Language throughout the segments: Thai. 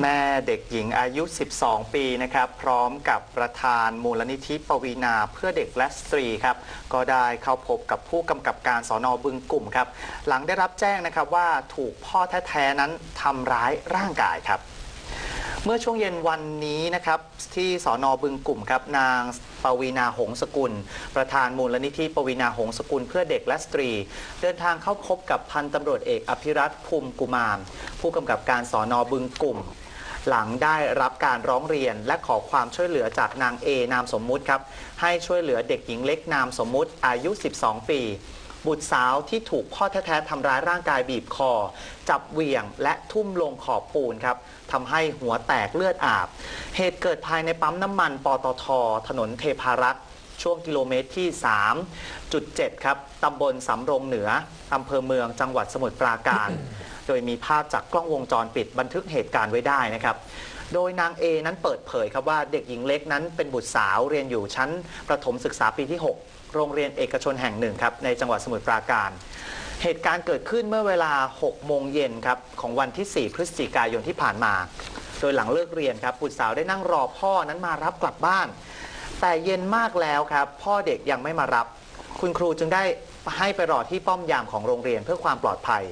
แม่เด็กหญิงอายุ 12 ปีนะครับ พร้อมกับประธานมูลนิธิปวีนาเพื่อเด็กและสตรีครับ ก็ได้เข้าพบกับผู้กำกับการสอนอบึงกลุ่มครับ หลังได้รับแจ้งนะครับว่าถูกพ่อแท้ๆนั้นทำร้ายร่างกายครับ เมื่อช่วงเย็นวันนี้นะครับ ที่สอนอบึงกลุ่มครับนางปวีนาหงสกุล ประธานมูลนิธิปวีนาหงสกุล เพื่อเด็กและสตรี เดินทางเข้าพบกับพันตำรวจเอกอภิรัตภูมิกุมารผู้กำกับการสอนอบึงกลุ่ม หลังได้รับการร้องเรียนและขอความช่วยเหลือจากนางเอนามสมมุติครับ ให้ช่วยเหลือเด็กหญิงเล็กนามสมมุติอายุ 12 ปี บุตรสาวที่ถูกพ่อแท้ๆทำร้ายร่างกายบีบคอ จับเหวี่ยงและทุ่มลงขอบปูนครับทำให้หัวแตกเลือดอาบ เหตุเกิดภายในปั๊มน้ำมันปตท ถนนเทพารักษ์ ช่วงกิโลเมตรที่ 3.7 ครับตำบลสำโรงเหนืออำเภอเมืองจังหวัดสมุทรปราการ โดยมีภาพจากกล้องวงจรปิดบันทึกเหตุการณ์ไว้ได้นะครับ โดยนางเอนั้นเปิดเผยครับว่าเด็กหญิงเล็กนั้นเป็นบุตรสาวเรียนอยู่ชั้นประถมศึกษาปีที่ 6 โรงเรียนเอกชนแห่งหนึ่งครับในจังหวัดสมุทรปราการเหตุการณ์เกิดขึ้นเมื่อเวลา 6 โมงเย็นครับของวันที่ 4 พฤศจิกายนที่ผ่านมา โดยหลังเลิกเรียนครับบุตรสาวได้นั่งรอพ่อนั้นมารับกลับบ้าน แต่เย็นมากแล้วครับ พ่อเด็กยังไม่มารับ คุณครูจึงได้ให้ไปรอที่ป้อมยามของโรงเรียนเพื่อความปลอดภัย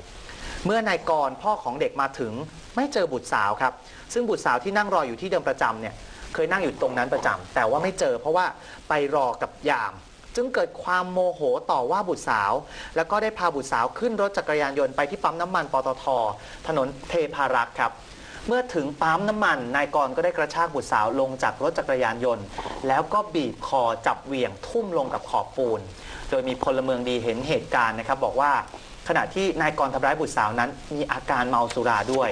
เมื่อนายกรพ่อของเด็กมาถึงไม่เจอบุตรสาวครับ ซึ่งบุตรสาวที่นั่งรออยู่ที่เดิมประจำเนี่ยเคยนั่งอยู่ตรงนั้นประจำแต่ว่าไม่เจอเพราะว่าไปรอกับยาม จึงเกิดความโมโหต่อว่าบุตรสาว แล้วก็ได้พาบุตรสาวขึ้นรถจักรยานยนต์ไปที่ปั๊มน้ำมันปตท ถนนเทพารักษ์ครับ เมื่อถึงปั๊มน้ำมันนายกรก็ได้กระชากบุตรสาวลงจากรถจักรยานยนต์ แล้วก็บีบคอจับเหวี่ยงทุ่มลงกับขอบปูน โดยมีพลเมืองดีเห็นเหตุการณ์นะครับ บอกว่าขณะที่นายกรทำร้ายบุตรสาวนั้น มีอาการเมาสุราด้วย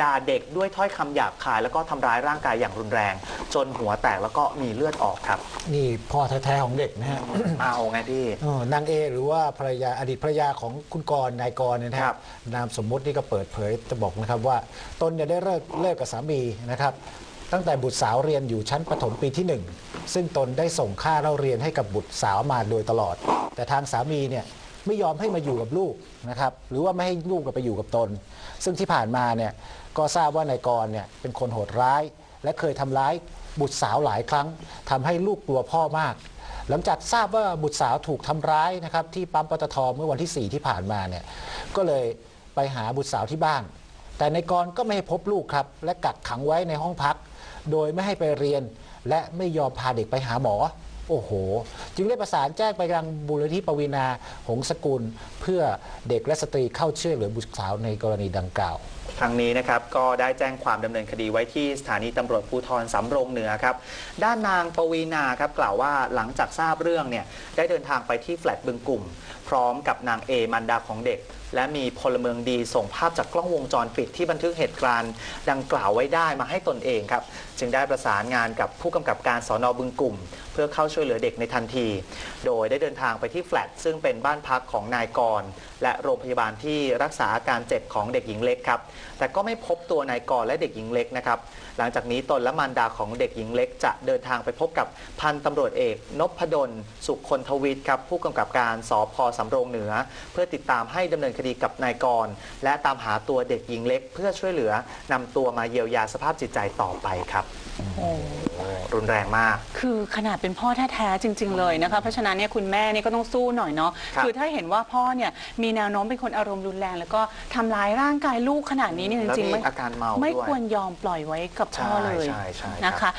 ด่าเด็กด้วยถ้อยคำหยาบคายแล้วก็ทำร้ายร่างกายอย่างรุนแรง จนหัวแตกแล้วก็มีเลือดออกครับ นี่พ่อแท้ๆของเด็กนะฮะเมาไงพี่ เออนางเอหรือว่าภรรยาอดีตภรรยาของคุณกรณ์นายกรณ์เนี่ยนะคครัรับบนามสมมุตินี่ก็เปิดเผยจะบอกนะครับว่าตนเนี่ยได้เลิกเลิกกับสามีนะครับ ตั้งแต่บุตรสาวเรียนอยู่ชั้นประถมปีที่หนึ่งซึ่งตนได้ส่งค่าเล่าเรียนให้กับบุตรสาวมาโดยตลอด แต่ทางสามีเนี่ยไม่ยอมให้มาอยู่กับลูกนะครับหรือว่าไม่ให้ลูกไปอยู่กับตน ซึ่งที่ผ่านมาเนี่ยก็ทราบว่านายกรเนี่ยเป็นคนโหดร้าย และเคยทำร้ายบุตรสาวหลายครั้งทำให้ลูกกลัวพ่อมาก หลังจากทราบว่าบุตรสาวถูกทำร้ายนะครับที่ปั๊มปตทเมื่อวันที่ 4 ที่ผ่านมาเนี่ยก็เลยไปหาบุตรสาวที่บ้าน แต่ในกรก็ไม่ให้พบลูกครับ และกักขังไว้ในห้องพัก โดยไม่ให้ไปเรียน และไม่ยอมพาเด็กไปหาหมอ โอ้โห จึงได้ประสานแจ้งไปยังบุรณธิปวีนา หงสกุล เพื่อเด็กและสตรีเข้าช่วยเหลือบุตรสาวในกรณีดังกล่าว ทางนี้นะครับก็ได้แจ้งความดำเนินคดีไว้ที่สถานีตำรวจภูธรสำโรงเหนือครับด้านนางปวีนาครับกล่าวว่าหลังจากทราบเรื่องเนี่ยได้เดินทางไปที่แฟลตบึงกลุ่ม พร้อมกับนางเอมันดาของเด็ก และมีพลเมืองดีส่งภาพจากกล้องวงจรปิดที่บันทึกเหตุการณ์ ดังกล่าวไว้ได้มาให้ตนเองครับจึงได้ประสานงานกับผู้กำกับการสอนอบึงกลุ่ม เพื่อเข้าช่วยเหลือเด็กในทันที โดยได้เดินทางไปที่แฟลตซึ่งเป็นบ้านพักของนายกร และโรงพยาบาลที่รักษาอาการเจ็บของเด็กหญิงเล็กครับแต่ก็ไม่พบตัวนายกรและเด็กหญิงเล็กนะครับ หลังจากนี้ตนและมารดาของเด็กหญิงเล็ก จะเดินทางไปพบกับพันตำรวจเอกนพดลสุขคนทวิทย์ครับผู้กำกับการสพสำโรงเหนือ เพื่อติดตามให้ดำเนินคดีกับนายกร และตามหาตัวเด็กหญิงเล็ก เพื่อช่วยเหลือนำตัวมาเยียวยาสภาพจิตใจต่อไปครับ โอ้โอ้ รุนแรงมาก คือขนาดเป็นพ่อแท้ๆจริง ๆ เลยนะคะ เพราะฉะนั้นเนี่ยคุณแม่เนี่ยก็ต้องสู้หน่อยเนาะครับอถ้าเห็นว่าพ่อเนี่ยมีแนวโน้มเป็นคนอารมณ์รุนแรง แล้วก็ทำร้ายร่างกายลูกขนาดนี้เนี่ยจแล้วริงๆมีไม่อาการเมาไม่ด้วย ควรยอมปล่อยไว้กับพ่อเลยใช่ใช่ใช่ครับ นะคะ